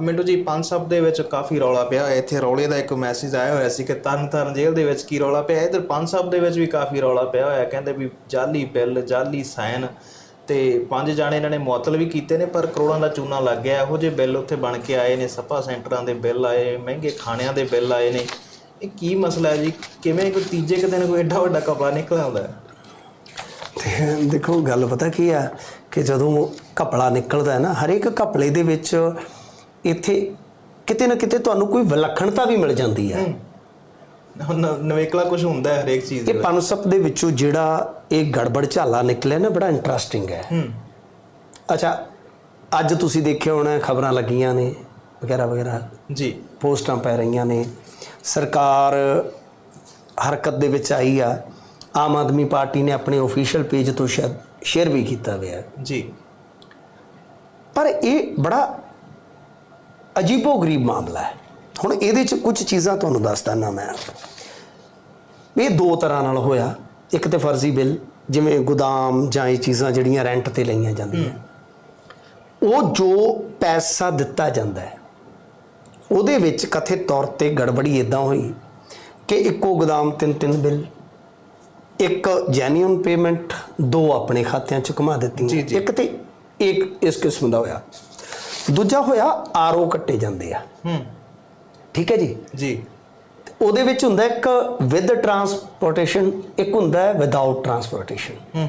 ਮਿੰਟੂ ਜੀ, ਪੰਜ ਸਬ ਦੇ ਵਿੱਚ ਕਾਫੀ ਰੌਲਾ ਪਿਆ। ਹੋਇਆ। ਇੱਥੇ ਰੌਲੇ ਦਾ ਇੱਕ ਮੈਸੇਜ ਆਇਆ ਹੋਇਆ ਸੀ ਕਿ ਤਰਨਤਾਰਨ ਜੇਲ੍ਹ ਦੇ ਵਿੱਚ ਕੀ ਰੌਲਾ ਪਿਆ। ਇਧਰ ਪੰਜ ਸਬ ਦੇ ਵਿੱਚ ਵੀ ਕਾਫੀ ਰੌਲਾ ਪਿਆ ਹੋਇਆ। ਕਹਿੰਦੇ ਵੀ ਜਾਲੀ ਬਿੱਲ, ਜਾਲੀ ਸਾਈਨ ਤੇ ਪੰਜ ਜਾਣੇ ਇਹਨਾਂ ਨੇ ਮੁਅੱਤਲ ਵੀ ਕੀਤੇ ਨੇ, ਪਰ ਕਰੋੜਾਂ ਦਾ ਚੂਨਾ ਲੱਗ ਗਿਆ। ਇਹੋ ਜਿਹੇ ਬਿੱਲ ਉੱਥੇ ਬਣ ਕੇ ਆਏ ਨੇ। ਸੱਪਾ ਸੈਂਟਰਾਂ ਦੇ ਬਿੱਲ ਆਏ, ਮਹਿੰਗੇ ਖਾਣਿਆਂ ਦੇ ਬਿੱਲ ਆਏ ਨੇ। ਇਹ ਕੀ ਮਸਲਾ ਹੈ ਜੀ? ਕਿਵੇਂ ਕੋਈ ਤੀਜੇ ਕੁ ਦਿਨ ਕੋਈ ਐਡਾ ਵੱਡਾ ਕਪੜਾ ਨਿਕਲ ਆਉਂਦਾ ਹੈ? ਤੇ ਦੇਖੋ, ਗੱਲ ਪਤਾ ਕੀ ਆ? ਕਿ ਜਦੋਂ ਕਪੜਾ ਨਿਕਲਦਾ ਹੈ ਨਾ, ਹਰੇਕ ਕਪੜੇ ਦੇ ਵਿੱਚ ਇੱਥੇ ਕਿਤੇ ਨਾ ਕਿਤੇ ਤੁਹਾਨੂੰ ਕੋਈ ਵਿਲੱਖਣਤਾ ਵੀ ਮਿਲ ਜਾਂਦੀ ਹੈ। ਨਵੇਕਲਾ ਕੁਝ ਹੁੰਦਾ ਹੈ ਹਰੇਕ ਚੀਜ਼ ਦੇ ਇਹ ਪਨਸਪ ਦੇ ਵਿੱਚੋਂ ਜਿਹੜਾ ਇਹ ਗੜਬੜ ਝਾਲਾ ਨਿਕਲਿਆ ਨਾ ਬੜਾ ਇੰਟਰਸਟਿੰਗ ਹੈ। ਅੱਛਾ ਅੱਜ ਤੁਸੀਂ ਦੇਖਿਆ ਹੋਣਾ ਖਬਰਾਂ ਲੱਗੀਆਂ ਨੇ ਵਗੈਰਾ ਵਗੈਰਾ। ਜੀ। ਪੋਸਟਾਂ ਪੈ ਰਹੀਆਂ ਨੇ। ਸਰਕਾਰ ਹਰਕਤ ਦੇ ਵਿੱਚ ਆਈ ਆ। ਆਮ ਆਦਮੀ ਪਾਰਟੀ ਨੇ ਆਪਣੇ ਅਫੀਸ਼ੀਅਲ ਪੇਜ ਤੋਂ ਸ਼ੇਅਰ ਵੀ ਕੀਤਾ ਹੋਇਆ। ਜੀ। ਪਰ ਇਹ ਬੜਾ ਅਜੀਬੋ-ਗਰੀਬ ਮਾਮਲਾ ਹੈ। ਹੁਣ ਇਹਦੇ ਚ ਕੁਝ ਚੀਜ਼ਾਂ ਤੁਹਾਨੂੰ ਦੱਸਦਾ ਨਾ ਮੈਂ। ਇਹ ਦੋ ਤਰ੍ਹਾਂ ਨਾਲ ਹੋਇਆ। ਇੱਕ ਤੇ ਫਰਜ਼ੀ ਬਿੱਲ ਜਿਵੇਂ ਗੋਦਾਮ ਜਾਂ ਇਹ ਚੀਜ਼ਾਂ ਜਿਹੜੀਆਂ ਰੈਂਟ ਤੇ ਲਈਆਂ ਜਾਂਦੀਆਂ। ਉਹ ਜੋ ਪੈਸਾ ਦਿੱਤਾ ਜਾਂਦਾ ਹੈ ਉਹਦੇ ਵਿੱਚ ਕਥਿਤ ਤੌਰ ਤੇ ਗੜਬੜੀ ਇਦਾਂ ਹੋਈ ਕਿ ਇੱਕੋ ਗੋਦਾਮ ਤਿੰਨ ਤਿੰਨ ਬਿੱਲ ਇੱਕ ਜੈਨੂਇਨ ਪੇਮੈਂਟ ਦੋ ਆਪਣੇ ਖਾਤਿਆਂ ਚ ਘੁਮਾ ਦਿੱਤੀਆਂ। ਜੀ। ਇੱਕ ਤੇ ਇੱਕ ਇਸ ਕਿਸਮ ਦਾ ਹੋਇਆ। ਦੂਜਾ ਹੋਇਆ ਆਰਓ ਕੱਟੇ ਜਾਂਦੇ ਆ। ਹੂੰ। ਠੀਕ ਹੈ ਜੀ? ਜੀ। ਉਹਦੇ ਵਿੱਚ ਹੁੰਦਾ ਇੱਕ ਵਿਦ ਟਰਾਂਸਪੋਰਟੇਸ਼ਨ ਇੱਕ ਹੁੰਦਾ ਹੈ ਵਿਦਆਊਟ ਟਰਾਂਸਪੋਰਟੇਸ਼ਨ ਹੂੰ।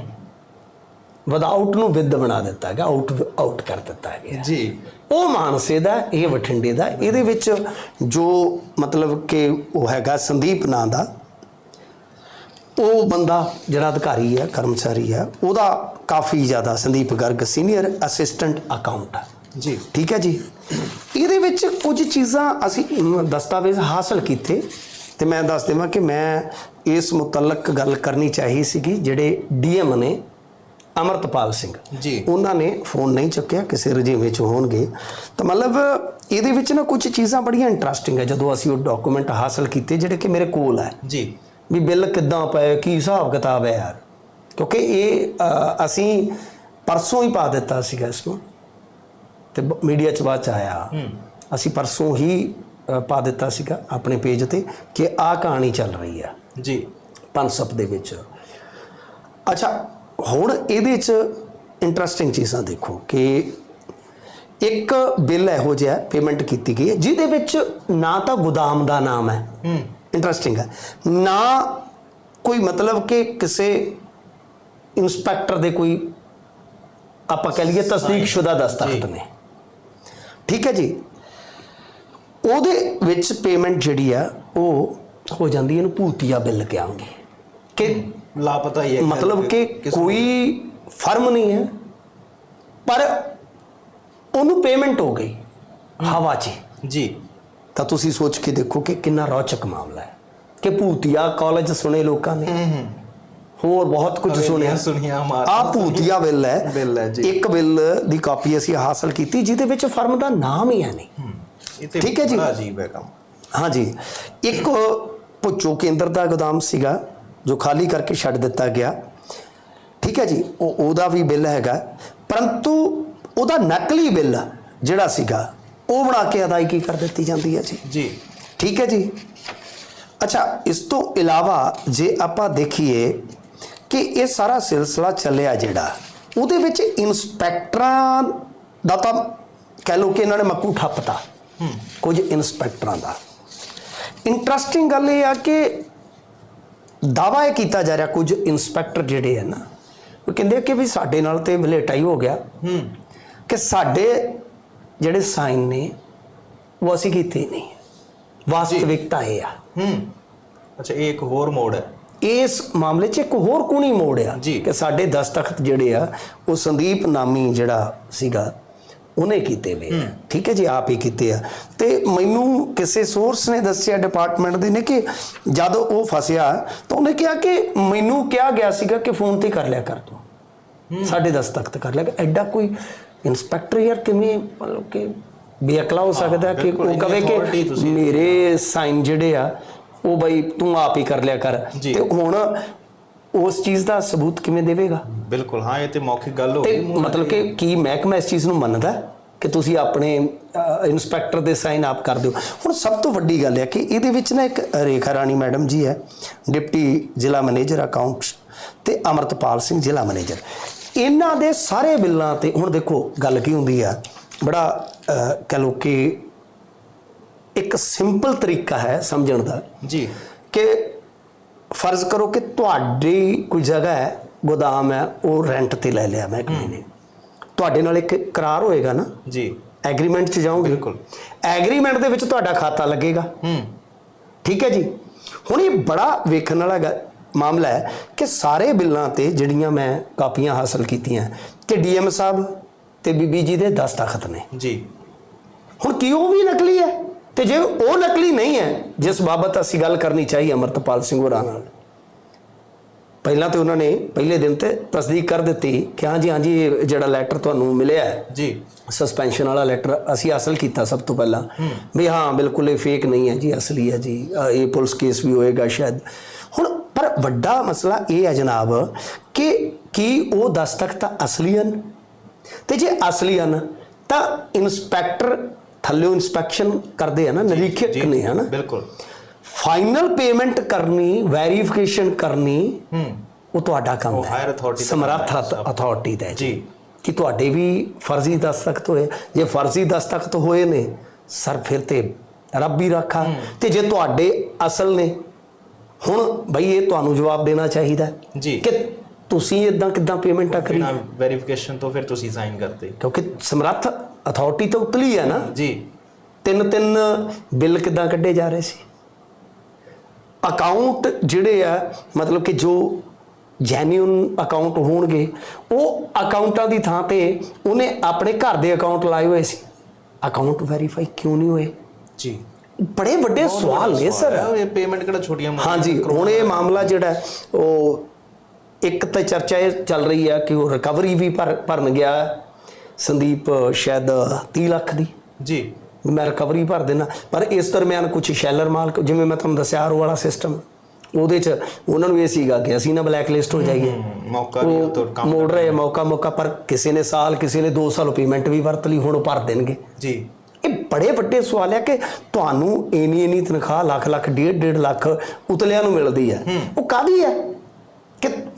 ਵਿਦਆਊਟ ਨੂੰ ਵਿਦ ਬਣਾ ਦਿੱਤਾ ਗਿਆ ਆਊਟ ਆਊਟ ਕਰ ਦਿੱਤਾ ਗਿਆ ਜੀ। ਉਹ ਮਾਨਸੇ ਦਾ ਇਹ ਬਠਿੰਡੇ ਦਾ ਇਹਦੇ ਵਿੱਚ ਜੋ ਮਤਲਬ ਕਿ ਉਹ ਹੈਗਾ ਸੰਦੀਪ ਨਾਂ ਦਾ ਉਹ ਬੰਦਾ ਜਿਹੜਾ ਅਧਿਕਾਰੀ ਹੈ ਕਰਮਚਾਰੀ ਹੈ ਉਹਦਾ ਕਾਫੀ ਜ਼ਿਆਦਾ Sandeep Garg senior assistant account ji. ਠੀਕ ਹੈ ਜੀ। ਇਹਦੇ ਵਿੱਚ ਕੁਝ ਚੀਜ਼ਾਂ ਅਸੀਂ ਦਸਤਾਵੇਜ਼ ਹਾਸਲ ਕੀਤੇ ਤੇ ਮੈਂ ਦੱਸ ਦੇਵਾਂ ਕਿ ਮੈਂ ਇਸ ਮੁਤਲਕ ਗੱਲ ਕਰਨੀ ਚਾਹੀ ਸੀਗੀ ਜਿਹੜੇ ਡੀਐਮ ਨੇ ਅਮਰਤਪਾਲ ਸਿੰਘ। ਜੀ। ਉਹਨਾਂ ਨੇ ਫੋਨ ਨਹੀਂ ਚੁੱਕਿਆ ਕਿਸੇ ਰਜੀਵੇਂ ਚ ਹੋਣਗੇ। ਤਾਂ ਮਤਲਬ ਇਹਦੇ ਵਿੱਚ ਨਾ ਕੁਝ ਚੀਜ਼ਾਂ ਬੜੀਆਂ ਇੰਟਰਸਟਿੰਗ ਹੈ ਜਦੋਂ ਅਸੀਂ ਉਹ ਡਾਕੂਮੈਂਟ ਹਾਸਲ ਕੀਤੇ ਜਿਹੜੇ ਕਿ ਮੇਰੇ ਕੋਲ ਹੈ। ਜੀ। ਵੀ ਬਿੱਲ ਕਿੱਦਾਂ ਪਏ ਕੀ ਹਿਸਾਬ ਕਿਤਾਬ ਹੈ ਯਾਰ। ਕਿਉਂਕਿ ਇਹ ਅਸੀਂ ਪਰਸੋਂ ਹੀ ਪਾ ਦਿੱਤਾ ਸੀਗਾ ਇਸ ਨੂੰ। ਤੇ ਮੀਡੀਆ ਚ ਬਾਅਦ ਚ ਆਇਆ। ਅਸੀਂ ਪਰਸੋਂ ਹੀ ਪਾ ਦਿੱਤਾ ਸੀਗਾ ਆਪਣੇ ਪੇਜ ਤੇ ਕਿ ਆਹ ਕਹਾਣੀ ਚੱਲ ਰਹੀ ਆ। ਜੀ। ਪਨਸਪ ਦੇ ਵਿੱਚ। ਅੱਛਾ ਹੁਣ ਇਹਦੇ ਚ ਇੰਟਰਸਟਿੰਗ ਚੀਜ਼ਾਂ ਦੇਖੋ ਕਿ ਇੱਕ ਬਿੱਲ ਇਹੋ ਜਿਹਾ ਪੇਮੈਂਟ ਕੀਤੀ ਗਈ ਹੈ ਜਿਹਦੇ ਵਿੱਚ ਨਾ ਤਾਂ ਗੋਦਾਮ ਦਾ ਨਾਮ ਹੈ। ਹੂੰ। ਇੰਟਰਸਟਿੰਗ ਹੈ। ਨਾ ਕੋਈ ਮਤਲਬ ਕਿ ਕਿਸੇ ਇਨਸਪੈਕਟਰ ਦੇ ਕੋਈ ਆਪਾਂ ਕਹ ਲਈਏ ਤਸਦੀਕਸ਼ੁਦਾ ਦਸਤਖਤ ਨੇ। ਠੀਕ ਹੈ ਜੀ? ਉਹਦੇ ਵਿੱਚ ਪੇਮੈਂਟ ਜਿਹੜੀ ਆ ਉਹ ਹੋ ਜਾਂਦੀ ਇਹਨੂੰ ਭੂਤੀਆ ਬਿੱਲ ਕਹਾਂਗੇ। ਕਿ ਲਾਪਤਾ ਹੀ ਹੈ। ਮਤਲਬ ਕਿ ਕੋਈ ਫਰਮ ਨਹੀਂ ਹੈ ਪਰ ਉਹਨੂੰ ਪੇਮੈਂਟ ਹੋ ਗਈ ਹਵਾ 'ਚ। ਜੀ। ਤਾਂ ਤੁਸੀਂ ਸੋਚ ਕੇ ਦੇਖੋ ਕਿ ਕਿੰਨਾ ਰੌਚਕ ਮਾਮਲਾ ਹੈ ਕਿ ਭੂਤੀਆ ਕਾਲਜ ਸੁਣੇ ਲੋਕਾਂ ਨੇ। ਹੂੰ ਹੂੰ। ਹੋਰ ਬਹੁਤ ਕੁਝ ਸੁਣਿਆ ਸੁਣਿਆ। ਮਾਰ ਆ ਭੂਤੀਆ ਬਿੱਲ ਹੈ। ਬਿੱਲ ਹੈ ਜੀ। ਇੱਕ ਬਿੱਲ ਦੀ ਕਾਪੀ ਅਸੀਂ ਹਾਸਲ ਕੀਤੀ ਜਿਹਦੇ ਵਿੱਚ ਫਰਮ ਦਾ ਨਾਮ ਹੀ ਹੈ ਨਹੀਂ। ਠੀਕ ਹੈ ਜੀ। ਬੜਾ ਅਜੀਬ ਹੈ ਕੰਮ। ਹਾਂਜੀ ਇੱਕ ਪੁੱਛੋ ਕੇਂਦਰ ਦਾ ਗੋਦਾਮ ਸੀਗਾ ਜੋ ਖਾਲੀ ਕਰਕੇ ਛੱਡ ਦਿੱਤਾ ਗਿਆ। ਠੀਕ ਹੈ ਜੀ? ਉਹ ਉਹਦਾ ਵੀ ਬਿੱਲ ਹੈਗਾ। ਪਰੰਤੂ ਉਹਦਾ ਨਕਲੀ ਬਿੱਲ ਜਿਹੜਾ ਸੀਗਾ ਉਹ ਬਣਾ ਕੇ ਅਦਾਇਗੀ ਕਰ ਦਿੱਤੀ ਜਾਂਦੀ ਹੈ ਜੀ। ਜੀ। ਠੀਕ ਹੈ ਜੀ? ਅੱਛਾ ਇਸ ਤੋਂ ਇਲਾਵਾ ਜੇ ਆਪਾਂ ਦੇਖੀਏ ਕਿ ਇਹ ਸਾਰਾ ਸਿਲਸਿਲਾ ਚੱਲਿਆ ਜਿਹੜਾ ਉਹਦੇ ਵਿੱਚ ਇਨਸਪੈਕਟਰਾਂ ਦਾ ਤਾਂ ਕਹਿ ਲਓ ਕਿ ਇਹਨਾਂ ਨੇ ਮੱਕੂ ਠੱਪਤਾ ਕੁਝ ਇਨਸਪੈਕਟਰਾਂ ਦਾ। ਇੰਟਰਸਟਿੰਗ ਗੱਲ ਇਹ ਆ ਕਿ ਦਾਵਾ ਇਹ ਕੀਤਾ ਜਾ ਰਿਹਾ ਕੁਝ ਇਨਸਪੈਕਟਰ ਜਿਹੜੇ ਆ ਨਾ ਉਹ ਕਹਿੰਦੇ ਕਿ ਵੀ ਸਾਡੇ ਨਾਲ ਤੇ ਭਲੇਟਾ ਹੀ ਹੋ ਗਿਆ। ਹੂੰ। ਕਿ ਸਾਡੇ ਜਿਹੜੇ ਸਾਈਨ ਨੇ ਉਹ ਅਸੀਂ ਕੀਤੇ ਨਹੀਂ। ਵਾਸਤਵਿਕਤਾ ਇਹ ਆ। ਹੂੰ। ਅੱਛਾ ਇਹ ਇੱਕ ਹੋਰ ਮੋੜ ਹੈ। ਇਸ ਮਾਮਲੇ 'ਚ ਇੱਕ ਹੋਰ ਕੋਣੀ ਮੋੜ ਆ। ਕਿ ਸਾਡੇ ਦਸਤਖਤ ਜਿਹੜੇ ਆ ਉਹ ਸੰਦੀਪ ਨਾਮੀ ਜਿਹੜਾ ਸੀਗਾ ਉਹਨੇ ਕੀਤੇ ਵੇ। ਠੀਕ ਹੈ ਜੀ ਆਪ ਹੀ ਕੀਤੇ ਆ ਤੇ ਮੈਨੂੰ ਕਿਸੇ ਸੋਰਸ ਨੇ ਦੱਸਿਆ ਡਿਪਾਰਟਮੈਂਟ ਦੇ ਨੇ ਕਿ ਜਦ ਉਹ ਫਸਿਆ ਤਾਂ ਉਹਨੇ ਕਿਹਾ ਕਿ ਮੈਨੂੰ ਕਿਹਾ ਗਿਆ ਸੀਗਾ ਕਿ ਫੋਨ ਤੇ ਕਰ ਲਿਆ ਕਰ ਤੂੰ ਸਾਡੇ ਦਸਤਖਤ ਕਰ ਲਿਆ। ਐਡਾ ਕੋਈ ਇਨਸਪੈਕਟਰ ਯਾਰ ਕਿਵੇਂ ਮਤਲਬ ਕਿ ਬੇਅਕਲਾ ਹੋ ਸਕਦਾ ਕਿ ਉਹ ਕਵੇ ਕਿ ਮੇਰੇ ਸਾਈਨ ਜਿਹੜੇ ਆ ਉਹ ਬਈ ਤੂੰ ਆਪ ਹੀ ਕਰ ਲਿਆ ਕਰ। ਤੇ ਹੁਣ ਉਸ ਚੀਜ਼ ਦਾ ਸਬੂਤ ਕਿਵੇਂ ਦੇਵੇਗਾ ਬਿਲਕੁਲ ਹਾਂ ਇਹ ਤੇ ਮੌਖਿਕ ਗੱਲ ਹੋ ਤੇ ਗਈ ਮਤਲਬ ਕਿ ਕੀ ਮਹਿਕਮਾ ਇਸ ਚੀਜ਼ ਨੂੰ ਮੰਨਦਾ ਹੈ? ਕਿ ਤੁਸੀਂ ਆਪਣੇ ਇਨਸਪੈਕਟਰ ਦੇ ਸਾਈਨ ਆਪ ਕਰ ਦਿਓ ਹੁਣ ਸਭ ਤੋਂ ਵੱਡੀ ਗੱਲ ਹੈ ਕਿ ਇਹਦੇ ਵਿੱਚ ਨਾ ਇੱਕ ਰੇਖਾ ਰਾਣੀ ਮੈਡਮ ਜੀ ਹੈ ਡਿਪਟੀ ਜ਼ਿਲ੍ਹਾ ਮੈਨੇਜਰ ਅਕਾਊਂਟਸ ਤੇ ਅਮਰਤਪਾਲ ਸਿੰਘ ਜ਼ਿਲ੍ਹਾ ਮੈਨੇਜਰ ਇਹਨਾਂ ਦੇ ਸਾਰੇ ਬਿੱਲਾਂ ਤੇ ਹੁਣ ਦੇਖੋ ਗੱਲ ਕੀ ਹੁੰਦੀ ਆ ਬੜਾ ਅਹ, ਕਹਿ ਲਓ ਕਿ ਇੱਕ ਸਿੰਪਲ ਤਰੀਕਾ ਹੈ ਸਮਝਣ ਦਾ ਜੀ। ਕਿ ਫਰਜ਼ ਕਰੋ ਕਿ ਤੁਹਾਡੀ ਕੋਈ ਜਗ੍ਹਾ ਹੈ ਗੋਦਾਮ ਹੈ ਉਹ ਰੈਂਟ ਤੇ ਲੈ ਲਿਆ ਮਹਿਕਮੇ ਨੇ ਤੁਹਾਡੇ ਨਾਲ ਇੱਕ ਕਰਾਰ ਹੋਏਗਾ ਨਾ? ਜੀ। ਐਗਰੀਮੈਂਟ 'ਚ ਜਾਓਗੇ? ਬਿਲਕੁਲ। ਐਗਰੀਮੈਂਟ ਦੇ ਵਿੱਚ ਤੁਹਾਡਾ ਖਾਤਾ ਲੱਗੇਗਾ। ਹੂੰ। ਠੀਕ ਹੈ ਜੀ? ਹੁਣ ਇਹ ਬੜਾ ਵੇਖਣ ਵਾਲਾ ਮਾਮਲਾ ਹੈ ਕਿ ਸਾਰੇ ਬਿੱਲਾਂ ਤੇ ਜਿਹੜੀਆਂ ਮੈਂ ਕਾਪੀਆਂ ਹਾਸਲ ਕੀਤੀਆਂ ਕਿ ਡੀਐਮ ਸਾਹਿਬ ਤੇ ਬੀਬੀ ਜੀ ਦੇ ਦਸਤਖਤ ਨੇ। ਜੀ। ਹੁਣ ਕੀ ਉਹ ਵੀ ਨਕਲੀ ਹੈ? ਤੇ ਜੇ ਉਹ ਨਕਲੀ ਨਹੀਂ ਹੈ ਜਿਸ ਬਾਬਤ ਅਸੀਂ ਗੱਲ ਕਰਨੀ ਚਾਹੀ ਅਮਰਤਪਾਲ ਸਿੰਘ ਹੋਰਾਂ ਨਾਲ ਪਹਿਲਾਂ ਤੇ ਉਹਨਾਂ ਨੇ ਪਹਿਲੇ ਦਿਨ ਤੇ ਤਸਦੀਕ ਕਰ ਦਿੱਤੀ ਕਿ ਹਾਂ ਜੀ ਹਾਂ ਜੀ ਜਿਹੜਾ ਲੈਟਰ ਤੁਹਾਨੂੰ ਮਿਲਿਆ ਹੈ ਜੀ। ਸਸਪੈਂਸ਼ਨ ਵਾਲਾ ਲੈਟਰ ਅਸੀਂ ਹਾਸਲ ਕੀਤਾ ਸਭ ਤੋਂ ਪਹਿਲਾਂ। ਵੀ ਹਾਂ ਬਿਲਕੁਲ ਇਹ ਫੇਕ ਨਹੀਂ ਹੈ ਜੀ ਅਸਲੀ ਹੈ ਜੀ ਇਹ ਪੁਲਿਸ ਕੇਸ ਵੀ ਹੋਏਗਾ ਸ਼ਾਇਦ। ਹੁਣ ਪਰ ਵੱਡਾ ਮਸਲਾ ਇਹ ਹੈ ਜਨਾਬ ਕਿ ਕੀ ਉਹ ਦਸਤਖਤ ਅਸਲੀ ਹਨ? ਤੇ ਜੇ ਅਸਲੀ ਹਨ ਤਾਂ ਇਨਸਪੈਕਟਰ ਥੱਲੇ ਇਨਸਪੈਕਸ਼ਨ ਕਰਦੇ ਆ ਨਾ ਨਿਰੀਖਕ ਨੇ ਹਨਾ? ਬਿਲਕੁਲ। ਫਾਈਨਲ ਪੇਮੈਂਟ ਕਰਨੀ ਵੈਰੀਫਿਕੇਸ਼ਨ ਕਰਨੀ ਹੂੰ। ਉਹ ਤੁਹਾਡਾ ਕੰਮ ਹੈ। ਸਮਰੱਥ। ਅਥਾਰਟੀ ਦਾ ਜੀ। ਕਿ ਤੁਹਾਡੇ ਵੀ ਫਰਜ਼ੀ ਦਸਤਖਤ ਹੋਏ। ਜੇ ਫਰਜ਼ੀ ਦਸਤਖਤ ਹੋਏ ਨੇ ਸਰ ਫਿਰ ਤੇ ਰੱਬ ਹੀ ਰੱਖਾ। ਤੇ ਜੇ ਤੁਹਾਡੇ ਅਸਲ ਨੇ ਹੁਣ ਬਈ ਇਹ ਤੁਹਾਨੂੰ ਜਵਾਬ ਦੇਣਾ ਚਾਹੀਦਾ ਜੀ। ਕਿ ਤੁਸੀਂ ਇਦਾਂ ਕਿਦਾਂ ਪੇਮੈਂਟਾਂ ਕਰੀ? ਵੈਰੀਫਿਕੇਸ਼ਨ ਤੋਂ ਫਿਰ ਤੁਸੀਂ ਸਾਈਨ ਕਰਤੇ। ਕਿਉਂਕਿ ਸਮਰੱਥ ਅਥਾਰਟੀ ਤਾਂ ਉਤਲੀ ਹੈ ਨਾ? ਜੀ। ਤਿੰਨ ਤਿੰਨ ਬਿੱਲ ਕਿਦਾਂ ਕੱਢੇ ਜਾ ਰਹੇ ਸੀ? ਅਕਾਊਂਟ ਜਿਹੜੇ ਆ ਮਤਲਬ ਕਿ ਜੋ ਜੈਨੂਇਨ ਅਕਾਊਂਟ ਹੋਣਗੇ ਉਹ ਅਕਾਊਂਟਾਂ ਦੀ ਥਾਂ ਤੇ ਉਹਨੇ ਆਪਣੇ ਘਰ ਦੇ ਅਕਾਊਂਟ ਲਾਏ ਹੋਏ ਸੀ। ਅਕਾਊਂਟ ਵੈਰੀਫਾਈ ਕਿਉਂ ਨਹੀਂ ਹੋਏ? ਜੀ। ਬੜੇ ਵੱਡੇ ਸਵਾਲ ਨੇ ਸਰ। ਇਹ ਪੇਮੈਂਟ ਕਿਹੜਾ ਛੋਟੀਆਂ ਹਾਂਜੀ ਹੁਣ ਇਹ ਮਾਮਲਾ ਜਿਹੜਾ ਉਹ ਇੱਕ ਤਾਂ ਚਰਚਾ ਇਹ ਚੱਲ ਰਹੀ ਹੈ ਕਿ ਉਹ ਰਿਕਵਰੀ ਵੀ ਭਰ ਭਰਨ ਗਿਆ। ਸੰਦੀਪ ਸ਼ਾਇਦ 30 ਲੱਖ ਦੀ। ਜੀ। ਮੈਂ ਰਿਕਵਰੀ ਭਰ ਦੇਣਾ ਪਰ ਇਸ ਦਰਮਿਆਨ ਕੁਝ ਸ਼ੈਲਰ ਮਾਲਕ ਜਿਵੇਂ ਮੈਂ ਤੁਹਾਨੂੰ ਦੱਸਿਆ ਆਰ ਵਾਲਾ ਸਿਸਟਮ ਉਹਦੇ ਚ ਉਹਨਾਂ ਨੂੰ ਇਹ ਸੀਗਾ ਕਿ ਅਸੀਂ ਨਾ ਬਲੈਕ ਲਿਸਟ ਹੋ ਜਾਈਏ ਮੌਕਾ ਵੀ ਉਹ ਕੰਮ ਮੋੜ ਰਹੇ ਮੌਕਾ ਮੌਕਾ ਪਰ ਕਿਸੇ ਨੇ ਸਾਲ ਕਿਸੇ ਨੇ 2 ਸਾਲ ਪੇਮੈਂਟ ਵੀ ਵਰਤ ਲਈ ਹੁਣ ਉਹ ਭਰ ਦੇਣਗੇ। ਜੀ। ਇਹ ਬੜੇ ਵੱਡੇ ਸਵਾਲ ਹੈ ਕਿ ਤੁਹਾਨੂੰ ਇੰਨੀ ਇੰਨੀ ਤਨਖਾਹ ਲੱਖ ਲੱਖ ਡੇਢ ਡੇਢ ਲੱਖ ਉਤਲਿਆਂ ਨੂੰ ਮਿਲਦੀ ਹੈ। ਉਹ ਕਾਦੀ ਹੈ?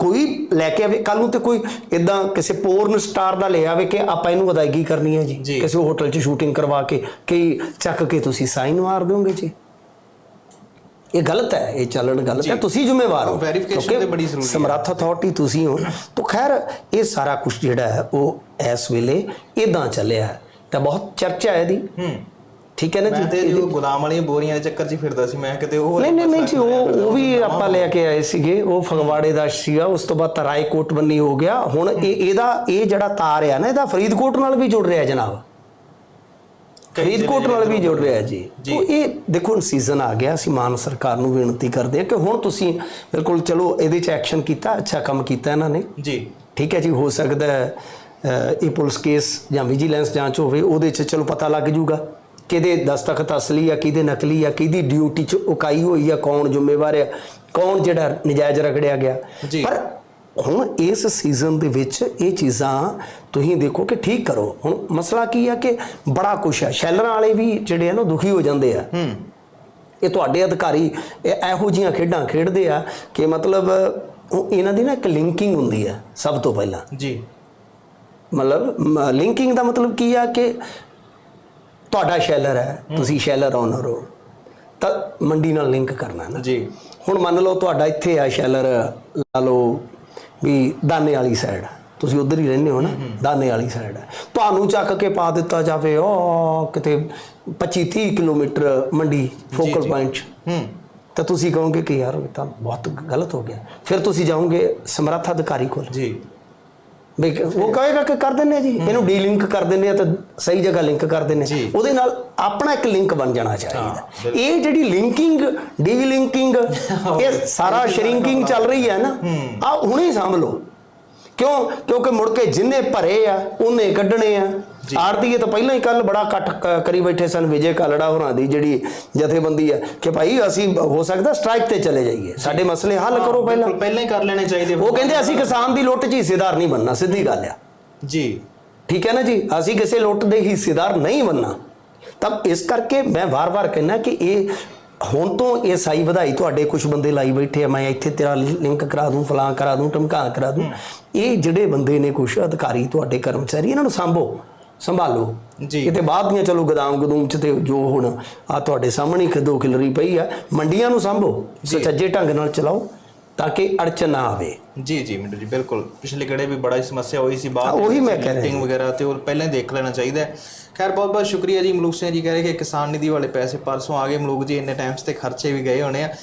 ਕੋਈ ਲੈ ਕੇ ਆਵੇ ਕੱਲ ਨੂੰ ਤੇ ਕੋਈ ਇਦਾਂ ਕਿਸੇ ਪੋਰਨ ਸਟਾਰ ਦਾ ਲੈ ਆਵੇ ਕਿ ਆਪਾਂ ਇਹਨੂੰ ਅਦਾਇਗੀ ਕਰਨੀ ਹੈ ਜੀ। ਕਿਸੇ ਹੋਟਲ 'ਚ ਸ਼ੂਟਿੰਗ ਕਰਵਾ ਕੇ ਕਿ ਚੱਕ ਕੇ ਤੁਸੀਂ ਸਾਈਨ ਮਾਰ ਦੋਗੇ ਜੀ। ਇਹ ਗਲਤ ਹੈ ਇਹ ਚੱਲਣ ਗਲਤ ਹੈ ਤੁਸੀਂ ਜ਼ਿੰਮੇਵਾਰ ਹੋ Verification ਕਿਉਂਕਿ ਤੇ ਬੜੀ ਜ਼ਰੂਰੀ ਹੈ। ਸਮਰੱਥ ਅਥਾਰਟੀ ਤੁਸੀਂ ਹੋ। ਤਾਂ ਖੈਰ ਇਹ ਸਾਰਾ ਕੁਝ ਜਿਹੜਾ ਹੈ ਉਹ ਇਸ ਵੇਲੇ ਇਦਾਂ ਚੱਲਿਆ ਹੈ। ਤਾਂ ਬਹੁਤ ਚਰਚਾ ਹੈ ਇਹਦੀ। ਹੂੰ। ਠੀਕ ਹੈ ਨਾ ਜੀ ਤੇ ਜੋ ਗੁਦਾਮ ਵਾਲੀਆਂ ਬੋਰੀਆਂ ਦੇ ਚੱਕਰ 'ਚ ਫਿਰਦਾ ਸੀ ਮੈਂ ਕਿਤੇ ਉਹ ਨਹੀਂ ਨਹੀਂ ਨਹੀਂ ਜੀ ਉਹ ਉਹ ਵੀ ਆਪਾਂ ਲੈ ਕੇ ਆਏ ਸੀਗੇ ਉਹ ਫਗਵਾੜੇ ਦਾ ਸੀਗਾ ਉਸ ਤੋਂ ਬਾਅਦ ਤਰਾਈ ਕੋਟ ਬੰਨੀ ਹੋ ਗਿਆ। ਹੁਣ ਇਹ ਇਹਦਾ ਇਹ ਜਿਹੜਾ ਤਾਰ ਆ ਨਾ ਇਹਦਾ ਫਰੀਦਕੋਟ ਨਾਲ ਵੀ ਜੁੜ ਰਿਹਾ ਜਨਾਬ। ਫਰੀਦਕੋਟ ਨਾਲ ਵੀ ਜੁੜ ਰਿਹਾ ਜੀ। ਉਹ ਇਹ ਦੇਖੋ ਹੁਣ ਸੀਜ਼ਨ ਆ ਗਿਆ ਅਸੀਂ ਮਾਨ ਸਰਕਾਰ ਨੂੰ ਬੇਨਤੀ ਕਰਦੇ ਹਾਂ ਕਿ ਹੁਣ ਤੁਸੀਂ ਬਿਲਕੁਲ ਚਲੋ ਇਹਦੇ 'ਚ ਐਕਸ਼ਨ ਕੀਤਾ ਅੱਛਾ ਕੰਮ ਕੀਤਾ ਇਹਨਾਂ ਨੇ। ਜੀ। ਠੀਕ ਹੈ ਜੀ ਹੋ ਸਕਦਾ ਹੈ ਇਹ ਪੁਲਿਸ ਕੇਸ ਜਾਂ ਵਿਜੀਲੈਂਸ ਜਾਂਚ ਹੋਵੇ ਉਹਦੇ 'ਚ ਚਲੋ ਪਤਾ ਲੱਗ ਜੂਗਾ। ਕਿਹਦੇ ਦਸਤਖਤ ਅਸਲੀ ਆ ਕਿਹਦੇ ਨਕਲੀ ਆ ਕਿਹਦੀ ਡਿਊਟੀ 'ਚ ਉਕਾਈ ਹੋਈ ਆ ਕੌਣ ਜ਼ਿੰਮੇਵਾਰ ਆ ਕੌਣ ਜਿਹੜਾ ਨਜਾਇਜ਼ ਰਗੜਿਆ ਗਿਆ। ਪਰ ਹੁਣ ਇਸ ਸੀਜ਼ਨ ਦੇ ਵਿੱਚ ਇਹ ਚੀਜ਼ਾਂ ਤੁਸੀਂ ਦੇਖੋ ਕਿ ਠੀਕ ਕਰੋ। ਹੁਣ ਮਸਲਾ ਕੀ ਆ ਕਿ ਬੜਾ ਕੁਛ ਹੈ ਸ਼ੈਲਰਾਂ ਵਾਲੇ ਵੀ ਜਿਹੜੇ ਆ ਨਾ ਦੁਖੀ ਹੋ ਜਾਂਦੇ ਆ। ਇਹ ਤੁਹਾਡੇ ਅਧਿਕਾਰੀ ਇਹ ਇਹੋ ਜੀਆਂ ਖੇਡਾਂ ਖੇਡਦੇ ਆ ਕਿ ਮਤਲਬ ਉਹ ਇਹਨਾਂ ਦੀ ਨਾ ਇੱਕ ਲਿੰਕਿੰਗ ਹੁੰਦੀ ਆ ਸਭ ਤੋਂ ਪਹਿਲਾਂ। ਜੀ। ਮਤਲਬ ਲਿੰਕਿੰਗ ਦਾ ਮਤਲਬ ਕੀ ਆ ਕਿ ਤੁਹਾਡਾ ਸ਼ੈਲਰ ਹੈ ਤੁਸੀਂ ਸ਼ੈਲਰ ਓਨਰ ਹੋ। ਤਾਂ ਮੰਡੀ ਨਾਲ ਲਿੰਕ ਕਰਨਾ ਨਾ। ਜੀ। ਹੁਣ ਮੰਨ ਲਓ ਤੁਹਾਡਾ ਇੱਥੇ ਆ ਸ਼ੈਲਰ ਲਾ ਲਓ ਵੀ ਦਾਨੇ ਵਾਲੀ ਸਾਈਡ ਤੁਸੀਂ ਉਧਰ ਹੀ ਰਹਿੰਦੇ ਹੋ ਨਾ ਦਾਨੇ ਵਾਲੀ ਸਾਈਡ ਹੈ ਤੁਹਾਨੂੰ ਚੱਕ ਕੇ ਪਾ ਦਿੱਤਾ ਜਾਵੇ ਉਹ ਕਿਤੇ 25 30 ਕਿਲੋਮੀਟਰ ਮੰਡੀ ਫੋਕਲ ਪੁਆਇੰਟ 'ਚ। ਹੂੰ। ਤਾਂ ਤੁਸੀਂ ਕਹੋਗੇ ਕਿ ਯਾਰ ਇਹ ਤਾਂ ਬਹੁਤ ਗਲਤ ਹੋ ਗਿਆ। ਫਿਰ ਤੁਸੀਂ ਜਾਓਗੇ ਸਮਰੱਥ ਅਧਿਕਾਰੀ ਕੋਲ। ਜੀ। ਵੀ ਉਹ ਕਹੇਗਾ ਕਿ ਕਰ ਦਿੰਨੇ ਆ ਜੀ? ਇਹਨੂੰ ਡੀ ਲਿੰਕ ਕਰ ਦਿੰਨੇ ਆ ਤਾਂ ਸਹੀ ਜਗ੍ਹਾ ਲਿੰਕ ਕਰ ਦਿੰਨੇ। ਉਹਦੇ ਨਾਲ ਆਪਣਾ ਇੱਕ ਲਿੰਕ ਬਣ ਜਾਣਾ ਚਾਹੀਦਾ। ਇਹ ਜਿਹੜੀ ਲਿੰਕਿੰਗ ਡੀ ਲਿੰਕਿੰਗ ਇਹ ਸਾਰਾ ਸ਼ਰਿੰਕਿੰਗ ਚੱਲ ਰਹੀ ਹੈ ਨਾ। ਆ ਹੁਣੇ ਸਾਂਭ ਲਓ। ਕਿਉਂ? ਕਿਉਂਕਿ ਮੁੜ ਕੇ ਜਿੰਨੇ ਭਰੇ ਆ ਉਹਨੇ ਕੱਢਣੇ ਆ। ਆਰਤੀਏ ਤਾਂ ਪਹਿਲਾਂ ਹੀ ਕੱਲ ਬੜਾ ਇਕੱਠ ਕਰੀ ਬੈਠੇ ਸਨ ਵਿਜੇ ਕਾਲੜਾ ਹੋਰਾਂ ਦੀ ਜਿਹੜੀ ਜਥੇਬੰਦੀ ਹੈ ਕਿ ਭਾਈ ਅਸੀਂ ਹੋ ਸਕਦਾ ਸਟ੍ਰਾਈਕ ਤੇ ਚਲੇ ਜਾਈਏ। ਸਾਡੇ ਮਸਲੇ ਹੱਲ ਕਰੋ ਪਹਿਲਾਂ। ਪਹਿਲਾਂ ਹੀ ਕਰ ਲੈਣੇ ਚਾਹੀਦੇ ਉਹ ਕਹਿੰਦੇ ਅਸੀਂ ਕਿਸਾਨ ਦੀ ਲੁੱਟ 'ਚ ਹਿੱਸੇਦਾਰ ਨਹੀਂ ਬਣਨਾ ਸਿੱਧੀ ਗੱਲ ਆ। ਜੀ। ਠੀਕ ਹੈ ਨਾ ਜੀ? ਅਸੀਂ ਕਿਸੇ ਲੁੱਟ ਦੇ ਹਿੱਸੇਦਾਰ ਨਹੀਂ ਬਣਨਾ। ਤਾਂ ਇਸ ਕਰਕੇ ਮੈਂ ਵਾਰ-ਵਾਰ ਕਹਿੰਦਾ ਕਿ ਇਹ ਹੁਣ ਤੋਂ ਇਹ ਸਾਈ ਵਧਾਈ ਤੁਹਾਡੇ ਕੁਝ ਬੰਦੇ ਲਾਈ ਬੈਠੇ ਆ ਮੈਂ ਇੱਥੇ ਤੇਰਾ ਲਿੰਕ ਕਰਾ ਦੂੰ ਫਲਾਂ ਕਰਾ ਦੂੰ ਟਮਕਾ ਕਰਾ ਦੂੰ। ਇਹ ਜਿਹੜੇ ਬੰਦੇ ਨੇ ਕੁਝ ਅਧਿਕਾਰੀ ਤੁਹਾਡੇ ਕਰਮਚਾਰੀ ਇਹਨਾਂ ਨੂੰ ਸੰਭੋ। ਸੰਭਾਲੋ। ਜੀ। ਕਿਤੇ ਬਾਅਦ ਦੀਆਂ ਚਲੋ ਗਦਾਮ ਗਦੂਮ ਚ ਤੇ ਜੋ ਹੁਣ ਆ ਤੁਹਾਡੇ ਸਾਹਮਣੇ ਖਦੋ ਖਿਲਰੀ ਪਈ ਆ ਮੰਡੀਆਂ ਨੂੰ ਸੰਭੋ। ਸੁਚੱਜੇ ਢੰਗ ਨਾਲ ਚਲਾਓ ਤਾਂ ਕਿ ਅੜਚਨ ਨਾ ਆਵੇ। ਜੀ ਜੀ ਮਿੰਟੂ ਜੀ ਬਿਲਕੁਲ। ਪਿਛਲੇ ਗੜੇ ਵੀ ਬੜਾ ਹੀ ਸਮੱਸਿਆ ਹੋਈ ਸੀ ਬਾਅਦ ਉਹੀ ਮੈਂ ਕਹਿ ਰਿਹਾ ਮੀਟਿੰਗ ਵਗੈਰਾ ਤੇ ਉਹ ਪਹਿਲਾਂ ਹੀ ਦੇਖ ਲੈਣਾ ਚਾਹੀਦਾ। ਖੈਰ ਬਹੁਤ ਬਹੁਤ ਸ਼ੁਕਰੀਆ ਜੀ ਮਲੂਕ ਸਿੰਘ ਜੀ ਕਹਿ ਰਹੇ ਕਿ ਕਿਸਾਨ ਨਿਧੀ ਵਾਲੇ ਪੈਸੇ ਪਰਸੋਂ ਆ ਗਏ। ਮਲੂਕ ਜੀ ਇੰਨੇ ਟਾਈਮਸ ਤੇ ਖਰਚੇ ਵੀ ਗਏ ਹੋਣੇ ਆ।